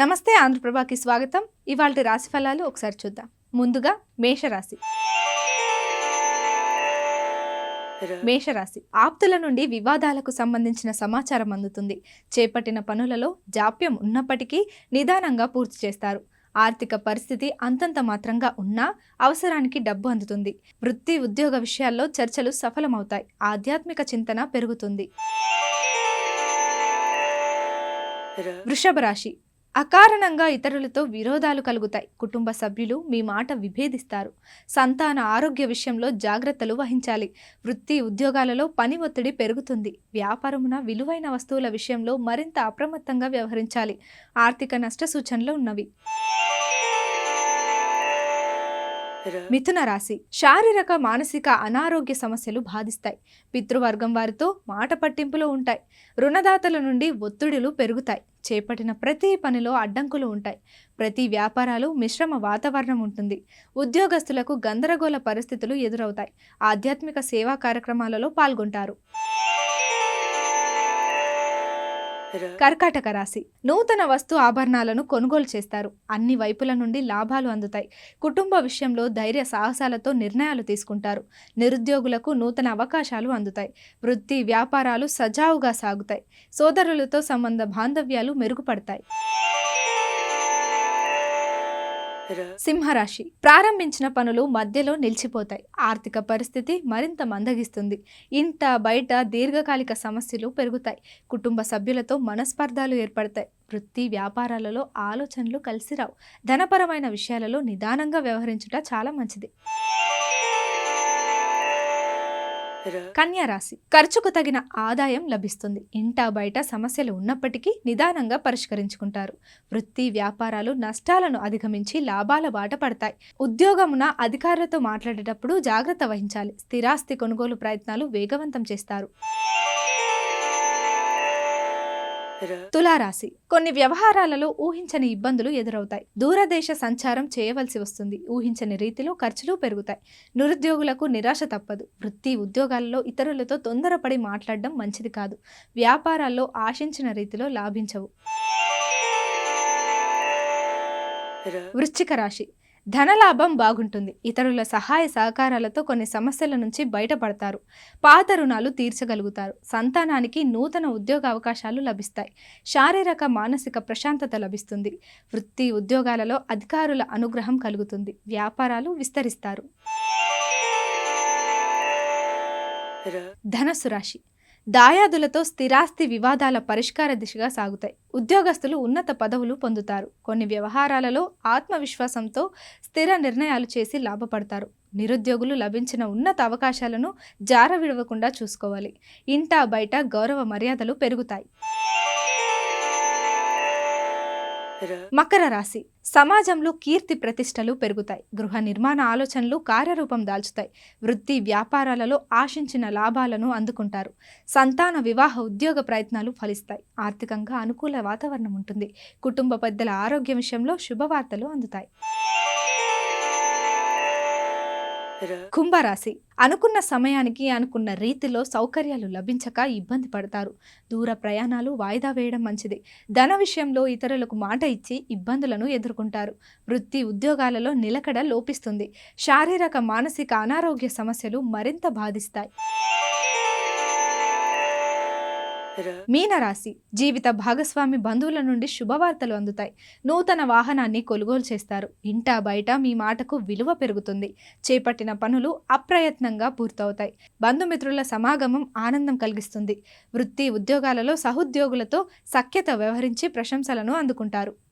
నమస్తే ఆంధ్రప్రభాకి స్వాగతం. ఇవాళ రాశి ఫలాలు ఒకసారి చూద్దాం. ముందుగా మేషరాశి. మేషరాశి ఆప్తుల నుండి వివాదాలకు సంబంధించిన సమాచారం అందుతుంది. చేపట్టిన పనులలో జాప్యం ఉన్నప్పటికీ నిదానంగా పూర్తి చేస్తారు. ఆర్థిక పరిస్థితి అంతంత మాత్రంగా ఉన్నా అవసరానికి డబ్బు అందుతుంది. వృత్తి ఉద్యోగ విషయాల్లో చర్చలు సఫలమవుతాయి. ఆధ్యాత్మిక చింతన పెరుగుతుంది. వృషభ రాశి అకారణంగా ఇతరులతో విరోధాలు కలుగుతాయి. కుటుంబ సభ్యులు మీ మాట విభేదిస్తారు. సంతాన ఆరోగ్య విషయంలో జాగ్రత్తలు వహించాలి. వృత్తి ఉద్యోగాలలో పని ఒత్తిడి పెరుగుతుంది. వ్యాపారమున విలువైన వస్తువుల విషయంలో మరింత అప్రమత్తంగా వ్యవహరించాలి. ఆర్థిక నష్ట సూచనలు ఉన్నవి. మిథున రాశి. శారీరక మానసిక అనారోగ్య సమస్యలు బాధిస్తాయి. పితృవర్గం వారితో మాట పట్టింపులు ఉంటాయి. రుణదాతల నుండి ఒత్తిడులు పెరుగుతాయి. చేపట్టిన ప్రతి పనిలో అడ్డంకులు ఉంటాయి. ప్రతి వ్యాపారాలు మిశ్రమ వాతావరణం ఉంటుంది. ఉద్యోగస్తులకు గందరగోళ పరిస్థితులు ఎదురవుతాయి. ఆధ్యాత్మిక సేవా కార్యక్రమాలలో పాల్గొంటారు. కర్కాటక రాశి. నూతన వస్తు ఆభరణాలను కొనుగోలు చేస్తారు. అన్ని వైపుల నుండి లాభాలు అందుతాయి. కుటుంబ విషయంలో ధైర్య సాహసాలతో నిర్ణయాలు తీసుకుంటారు. నిరుద్యోగులకు నూతన అవకాశాలు అందుతాయి. వృత్తి వ్యాపారాలు సజావుగా సాగుతాయి. సోదరులతో సంబంధ బాంధవ్యాలు మెరుగుపడతాయి. సింహరాశి. ప్రారంభించిన పనులు మధ్యలో నిలిచిపోతాయి. ఆర్థిక పరిస్థితి మరింత మందగిస్తుంది. ఇంట బయట దీర్ఘకాలిక సమస్యలు పెరుగుతాయి. కుటుంబ సభ్యులతో మనస్పర్ధాలు ఏర్పడతాయి. వృత్తి వ్యాపారాలలో ఆలోచనలు కలిసిరావు ధనపరమైన విషయాలలో నిదానంగా వ్యవహరించుట చాలా మంచిది. రాశి ఖర్చుకు తగిన ఆదాయం లభిస్తుంది. ఇంట బయట సమస్యలు ఉన్నప్పటికీ నిదానంగా పరిష్కరించుకుంటారు. వృత్తి వ్యాపారాలు నష్టాలను అధిగమించి లాభాల బాట పడతాయి. ఉద్యోగమున అధికారులతో మాట్లాడేటప్పుడు జాగ్రత్త వహించాలి. స్థిరాస్తి కొనుగోలు ప్రయత్నాలు వేగవంతం చేస్తారు. తులారాశి. కొన్ని వ్యవహారాలలో ఊహించని ఇబ్బందులు ఎదురవుతాయి. దూరదేశ సంచారం చేయవలసి వస్తుంది. ఊహించని రీతిలో ఖర్చులు పెరుగుతాయి. నిరుద్యోగులకు నిరాశ తప్పదు. వృత్తి ఉద్యోగాలలో ఇతరులతో తొందరపడి మాట్లాడడం మంచిది కాదు. వ్యాపారాల్లో ఆశించిన రీతిలో లాభించవు. వృశ్చిక రాశి. ధనలాభం బాగుంటుంది. ఇతరుల సహాయ సహకారాలతో కొన్ని సమస్యల నుంచి బయటపడతారు. పాత రుణాలు తీర్చగలుగుతారు. సంతానానికి నూతన ఉద్యోగ అవకాశాలు లభిస్తాయి. శారీరక మానసిక ప్రశాంతత లభిస్తుంది. వృత్తి ఉద్యోగాలలో అధికారుల అనుగ్రహం కలుగుతుంది. వ్యాపారాలు విస్తరిస్తారు. ధనసు రాశి. దాయాదులతో స్థిరాస్తి వివాదాల పరిష్కార దిశగా సాగుతాయి. ఉద్యోగస్తులు ఉన్నత పదవులు పొందుతారు. కొన్ని వ్యవహారాలలో ఆత్మవిశ్వాసంతో స్థిర నిర్ణయాలు చేసి లాభపడతారు. నిరుద్యోగులు లభించిన ఉన్నత అవకాశాలను జార విడవకుండా చూసుకోవాలి. ఇంటా బయట గౌరవ మర్యాదలు పెరుగుతాయి. మకర. రాశి. సమాజంలో కీర్తి ప్రతిష్టలు పెరుగుతాయి. గృహ నిర్మాణ ఆలోచనలు కార్యరూపం దాల్చుతాయి. వృత్తి వ్యాపారాలలో ఆశించిన లాభాలను అందుకుంటారు. సంతాన వివాహ ఉద్యోగ ప్రయత్నాలు ఫలిస్తాయి. ఆర్థికంగా అనుకూల వాతావరణం ఉంటుంది. కుటుంబ పెద్దల ఆరోగ్య విషయంలో శుభవార్తలు అందుతాయి. కుంభరాశి. అనుకున్న సమయానికి అనుకున్న రీతిలో సౌకర్యాలు లభించక ఇబ్బంది పడతారు. దూర ప్రయాణాలు వాయిదా వేయడం మంచిది. ధన విషయంలో ఇతరులకు మాట ఇచ్చి ఇబ్బందులను ఎదుర్కొంటారు. వృత్తి ఉద్యోగాలలో నిలకడ లోపిస్తుంది. శారీరక మానసిక అనారోగ్య సమస్యలు మరింత బాధిస్తాయి. మీనరాశి జీవిత భాగస్వామి బంధువుల నుండి శుభవార్తలు అందుతాయి. నూతన వాహనాన్ని కొనుగోలు చేస్తారు. ఇంట బయట మీ మాటకు విలువ పెరుగుతుంది. చేపట్టిన పనులు అప్రయత్నంగా పూర్తవుతాయి. బంధుమిత్రుల సమాగమం ఆనందం కలిగిస్తుంది. వృత్తి ఉద్యోగాలలో సహోద్యోగులతో సఖ్యత వ్యవహరించి ప్రశంసలను అందుకుంటారు.